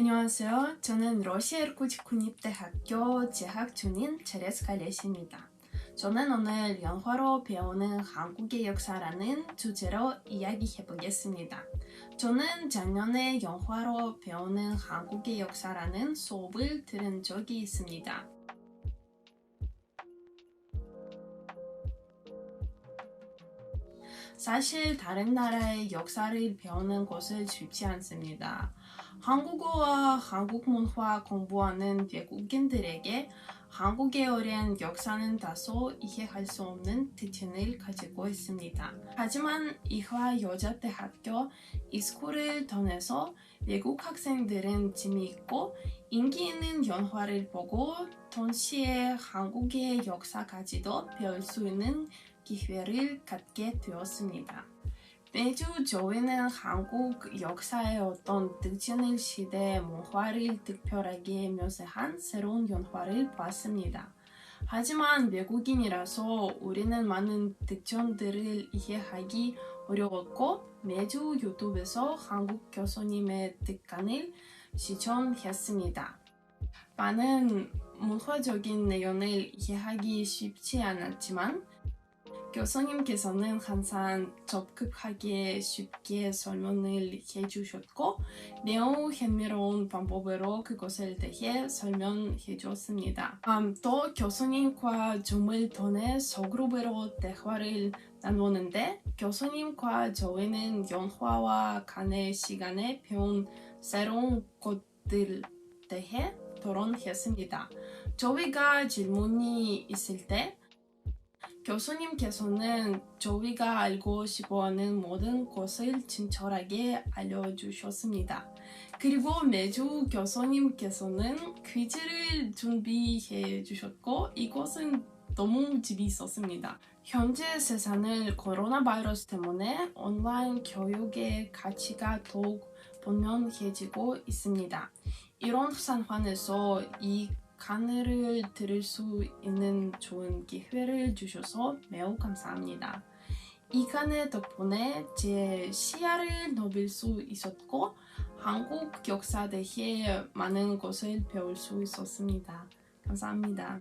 안녕하세요. 저는 러시아 일쿠지 국립대학교 재학 중인 제레스 갈레시입니다. 저는 오늘 영화로 배우는 한국의 역사라는 주제로 이야기해 보겠습니다. 저는 작년에 영화로 배우는 한국의 역사라는 수업을 들은 적이 있습니다. 사실 다른 나라의 역사를 배우는 것은 쉽지 않습니다. 한국어와 한국 문화 공부하는 외국인들에게 한국의 오랜 역사는 다소 이해할 수 없는 특징을 가지고 있습니다. 하지만 이화 여자대학교 이스쿨을 통해서 외국 학생들은 재미있고 인기 있는 영화를 보고 동시에 한국의 역사까지도 배울 수 있는 기회를 갖게 되었습니다. 매주 저희는 한국 역사의 어떤 특징을 시대 문화를 특별하게 묘사한 새로운 영화를 봤습니다. 하지만 외국인이라서 우리는 많은 특징들을 이해하기 어려웠고 매주 유튜브에서 한국 교수님의 특강을 시청했습니다. 많은 문화적인 내용을 이해하기 쉽지 않았지만 교수님께서는 항상 적극하게 쉽게 설명을 해주셨고 매우 흥미로운 방법으로 그것에 대해 설명해 주었습니다. 음, 또 교수님과 줌을 통해 소그룹으로 대화를 나누는데 교수님과 저희는 영화와 간의 시간에 배운 새로운 것들 대해 토론했습니다. 저희가 질문이 있을 때 교수님께서는 저희가 알고 싶어하는 모든 것을 친절하게 알려주셨습니다. 그리고 매주 교수님께서는 퀴즈를 준비해 주셨고 이것은 너무 재미있었습니다. 현재 세상은 코로나 바이러스 때문에 온라인 교육의 가치가 더욱 분명해지고 있습니다. 이런 상황에서 이 강의를 들을 수 있는 좋은 기회를 주셔서 매우 감사합니다. 이 강의 덕분에 제 시야를 넓힐 수 있었고 한국 대해 많은 것을 배울 수 있었습니다. 감사합니다.